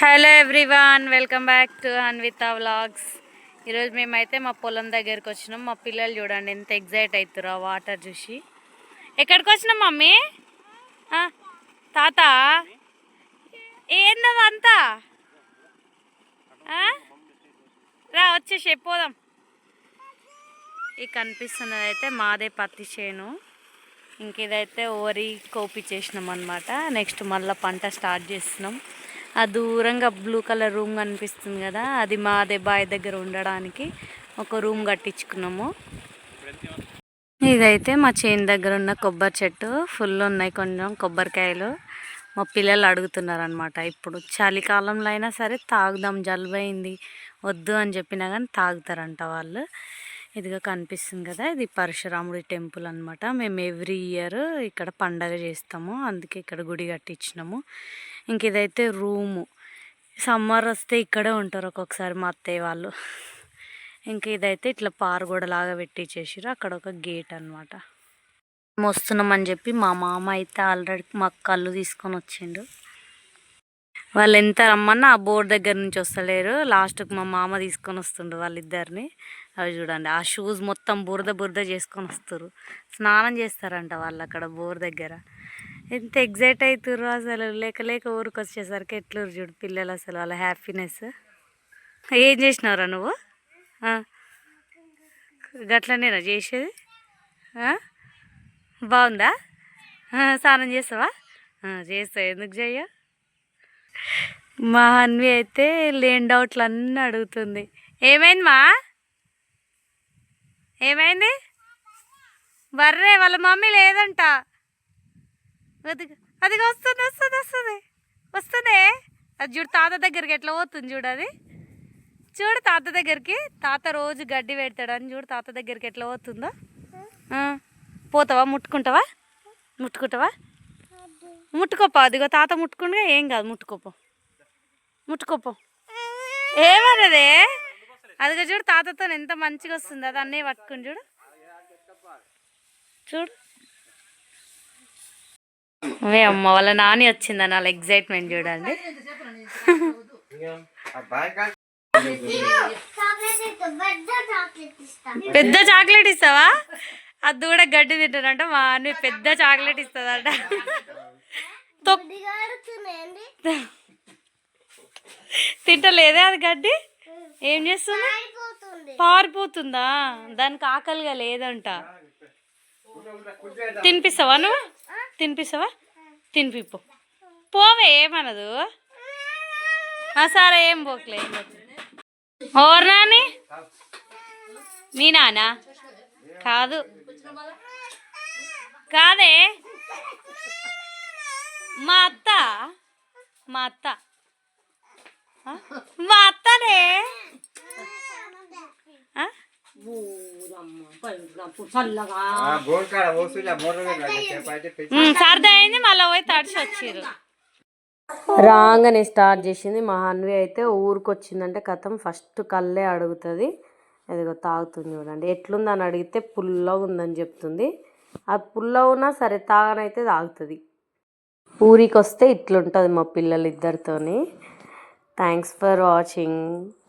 Hello everyone welcome back to Anvitha vlogs. ఈరోజు మేమైతే మా పొలం దగ్గరికి వచ్చినాం. మా పిల్లలు చూడండి ఎంత ఎగ్జైట్ అవుతారో వాటర్ చూసి. ఎక్కడికి వచ్చినాం మమ్మీ? తాత? ఏందవంతా రా వచ్చేసి పోదాం. ఈ కనిపిస్తున్నది అయితే మాదే పత్తి చేను. ఇంక ఇదైతే కోపి చేసినాం అనమాట నెక్స్ట్ మళ్ళీ పంట స్టార్ట్ చేస్తున్నాం. ఆ దూరంగా బ్లూ కలర్ రూమ్ కనిపిస్తుంది కదా అది మాదే బాయ్ దగ్గర ఉండడానికి ఒక రూమ్ కట్టించుకున్నాము. ఇదైతే మా చేను దగ్గర ఉన్న కొబ్బరి చెట్టు ఫుల్ ఉన్నాయి కొంచెం కొబ్బరికాయలు. మా పిల్లలు అడుగుతున్నారు అనమాట ఇప్పుడు చలికాలంలో అయినా సరే తాగుదాం జలుబు అయింది వద్దు అని చెప్పినా కానీ తాగుతారంట వాళ్ళు. ఇదిగా కనిపిస్తుంది కదా ఇది పరశురాముడి టెంపుల్ అనమాట మేము ఎవ్రీ ఇయర్ ఇక్కడ పండగ చేస్తాము అందుకే ఇక్కడ గుడి కట్టించినాము. ఇంక ఇదైతే రూము. సమ్మర్ వస్తే ఇక్కడే ఉంటారు ఒక్కొక్కసారి మా అత్తయ్య వాళ్ళు. ఇంక ఇదైతే ఇట్లా పారగోడ లాగా పెట్టించేసారు అక్కడ ఒక గేట్ అనమాట వస్తున్నామని చెప్పి మా మామ అయితే ఆల్రెడీ మాకు కళ్ళు తీసుకొని వచ్చిండు. వాళ్ళు ఎంత రమ్మన్నా ఆ బోర్డు దగ్గర నుంచి వస్తలేరు. లాస్ట్కి మా మామ తీసుకొని వస్తుండ్రు వాళ్ళిద్దరిని. అవి చూడండి ఆ షూస్ మొత్తం బురద బురద చేసుకొని వస్తారు స్నానం చేస్తారంట వాళ్ళు అక్కడ బోర్ దగ్గర. ఎంత ఎగ్జైట్ అవుతుర్రు అసలు. లేక లేక ఊరికి వచ్చేసరికి ఎట్లూరు చూడు పిల్లలు అసలు వాళ్ళ హ్యాపీనెస్ ఏం చేసినావురా నువ్వు? గట్లనేనా చేసేది? బాగుందా? స్నానం చేస్తావా? చేస్తావు చేస్తా. ఎందుకు చెయ్య మా అన్వి అయితే లేని డౌట్లు అన్నీ అడుగుతుంది. ఏమైంది మా? ఏమైంది? బర్రే వాళ్ళ మమ్మీ లేదంట. అది అది వస్తుంది వస్తుంది వస్తుంది. వస్తుంది? అది చూడు తాత దగ్గరికి ఎట్లా పోతుంది చూడు అది. చూడు తాత దగ్గరికి. తాత రోజు గడ్డి పెడతాడు అని చూడు తాత దగ్గరికి ఎట్లా పోతుందో. పోతావా? ముట్టుకుంటావా? ముట్టుకుంటావా? ముట్టుకోపో అదిగో తాత ముట్టుకుంటే ఏం కాదు ముట్టుకోపో. ముట్టుకోపో. ఏమన్నదే? అదిగో చూడు తాతతో ఎంత మంచిగా వస్తుంది అది అన్నీ పట్టుకుని చూడు. చూడు. అవే అమ్మ వాళ్ళ నాని వచ్చిందని వాళ్ళ ఎగ్జైట్మెంట్ చూడండి. పెద్ద చాక్లెట్ ఇస్తావా? అది కూడా గడ్డి తింటాడంట మా అన్ని పెద్ద చాక్లెట్ ఇస్తుందంట తింటలేదే అది గడ్డి? ఏం చేస్తుంది? పారిపోతుందా. దానికి ఆకలిగా లేదంట. తినిపిస్తావా నువ్వు? తినిపిస్తావా? తినిపిపో. పోవే ఏమనదు. ఆ, సరే ఏం పోకలే ఓర్ నాని. మీ నాన్న కాదు. కాదే. మా అత్త. మా అత్త? మా అత్తనే? సరదా అయింది మళ్ళీ పోయి తడిసి వచ్చిర్రు. రాగానే స్టార్ట్ చేసింది మా హన్వి అయితే ఊరికి వచ్చిందంటే కథం ఫస్ట్ కళ్ళే అడుగుతుంది. అదిగో తాగుతుంది చూడండి. ఎట్లుందని అడిగితే పుల్లగా ఉందని చెప్తుంది. అది పుల్లగా ఉన్నా సరే తాగనైతే తాగుతుంది. ఊరికి వస్తే ఇట్లుంటుంది మా పిల్లలు ఇద్దరితోని థ్యాంక్స్ ఫర్ వాచింగ్